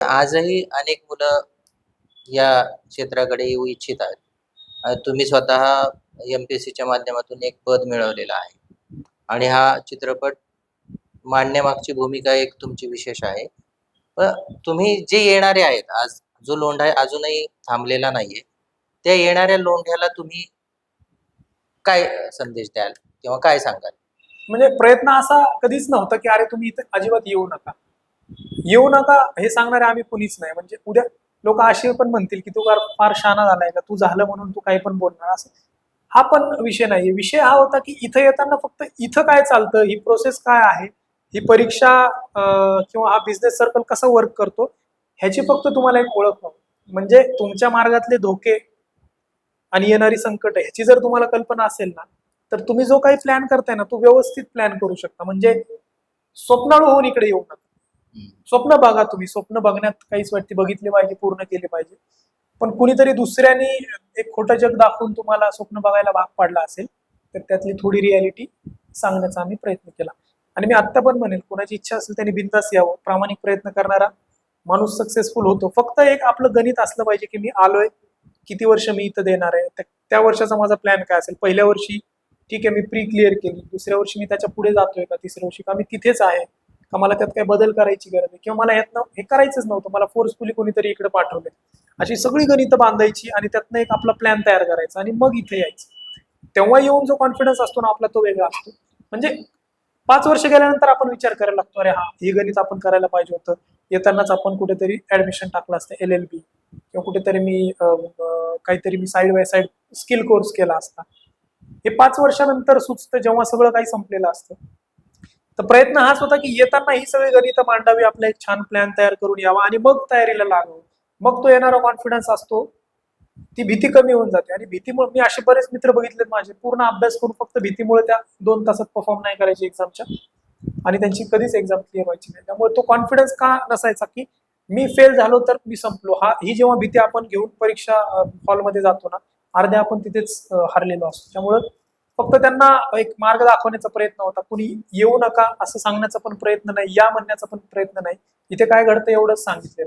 आजही अनेक मुलं या क्षेत्राकडे येऊ इच्छित आहेत. तुम्ही स्वतः एम पी एस सीच्या माध्यमातून एक पद मिळवलेलं आहे. आणि हा चित्रपट मांडण्यामागची भूमिका एक तुमची विशेष आहे. पण तुम्ही जे येणारे आहेत आज जो लोंढा आहे अजूनही थांबलेला नाहीये. त्या येणाऱ्या लोंढ्याला तुम्ही काय संदेश द्याल? किंवा काय सांगाल? म्हणजे प्रयत्न असा कधीच नव्हता की अरे तुम्ही इथे अजिबात येऊ नका. येऊ नका हे सांगणारे आम्ही कुणीच नाही. म्हणजे उद्या लोक असे पण म्हणतील की तू फार फार शाना झालाय का? तू झालं म्हणून तू काही पण बोलणार असं. हा पण विषय नाही. विषय हा होता की इथं येताना फक्त इथं काय चालतं ही प्रोसेस काय आहे ही परीक्षा किंवा हा बिझनेस सर्कल कसा वर्क करतो ह्याची फक्त तुम्हाला एक ओळख हवी. म्हणजे तुमच्या मार्गातले धोके आणि येणारी संकट ह्याची जर तुम्हाला कल्पना असेल ना तर तुम्ही जो काही प्लॅन करताय ना तो व्यवस्थित प्लॅन करू शकता. म्हणजे स्वप्नाळू होऊन इकडे येऊ नका. स्वप्न बघा तुम्ही. स्वप्न बघण्यात काहीच वाटते. बघितले पाहिजे पूर्ण केले पाहिजे. पण कुणीतरी दुसऱ्यानी एक खोटं जग दाखवून तुम्हाला स्वप्न बघायला भाग पाडला असेल तर त्यातली थोडी रियालिटी सांगण्याचा आम्ही प्रयत्न केला. आणि मी आत्ता पण म्हणेल कोणाची इच्छा असेल त्यांनी बिंदास यावं. प्रामाणिक प्रयत्न करणारा माणूस सक्सेसफुल होतो. फक्त एक आपलं गणित असलं पाहिजे की मी आलोय किती वर्ष मी इथं देणार आहे? त्या वर्षाचा माझा प्लॅन काय असेल? पहिल्या वर्षी ठीक आहे मी प्री क्लिअर केली. दुसऱ्या वर्षी मी त्याच्या पुढे जातोय का? तिसऱ्या वर्षी का? मी तिथेच आहे. का मला त्यात काही बदल करायची गरज आहे किंवा मला यातनं हे करायचंच नव्हतं. मला फोर्सफुली कोणीतरी इकडे पाठवले. अशी सगळी गणितं बांधायची आणि त्यातनं एक आपला प्लॅन तयार करायचा आणि मग इथे यायचं. तेव्हा येऊन जो कॉन्फिडन्स असतो ना आपला तो वेगळा असतो. म्हणजे पाच वर्ष गेल्यानंतर आपण विचार करायला लागतो अरे हा हे गणित आपण करायला पाहिजे होतं. येतानाच आपण कुठेतरी ऍडमिशन टाकलं असतं एल एल बी किंवा कुठेतरी मी काहीतरी मी side by side skill course केला असता. हे पाच वर्षानंतर सुचतं जेव्हा सगळं काही संपलेलं असतं. तर प्रयत्न हाच होता की येताना ही सगळी गणित मांडावी आपला एक छान प्लॅन तयार करून यावा आणि मग तयारीला लागावं मग तो येणारा कॉन्फिडन्स असतो. ती भीती कमी होऊन जाते आणि भीतीमुळे मी असे बरेच मित्र बघितलेत माझे. पूर्ण अभ्यास करून फक्त भीतीमुळे त्या दोन तासात परफॉर्म नाही करायचे एक्झामच्या आणि त्यांची कधीच एक्झाम क्लिअर व्हायची नाही. त्यामुळे तो कॉन्फिडन्स का नसायचा की मी फेल झालो तर मी संपलो. हा ही जेव्हा भीती आपण घेऊन परीक्षा हॉलमध्ये जातो ना अर्ध्या आपण तिथेच हरलेलो असतो. त्यामुळं फक्त त्यांना एक मार्ग दाखवण्याचा प्रयत्न होता. कुणी येऊ नका असं सांगण्याचा पण प्रयत्न नाही या म्हणण्याचा पण प्रयत्न नाही. इथे काय घडतं एवढंच सांगितलं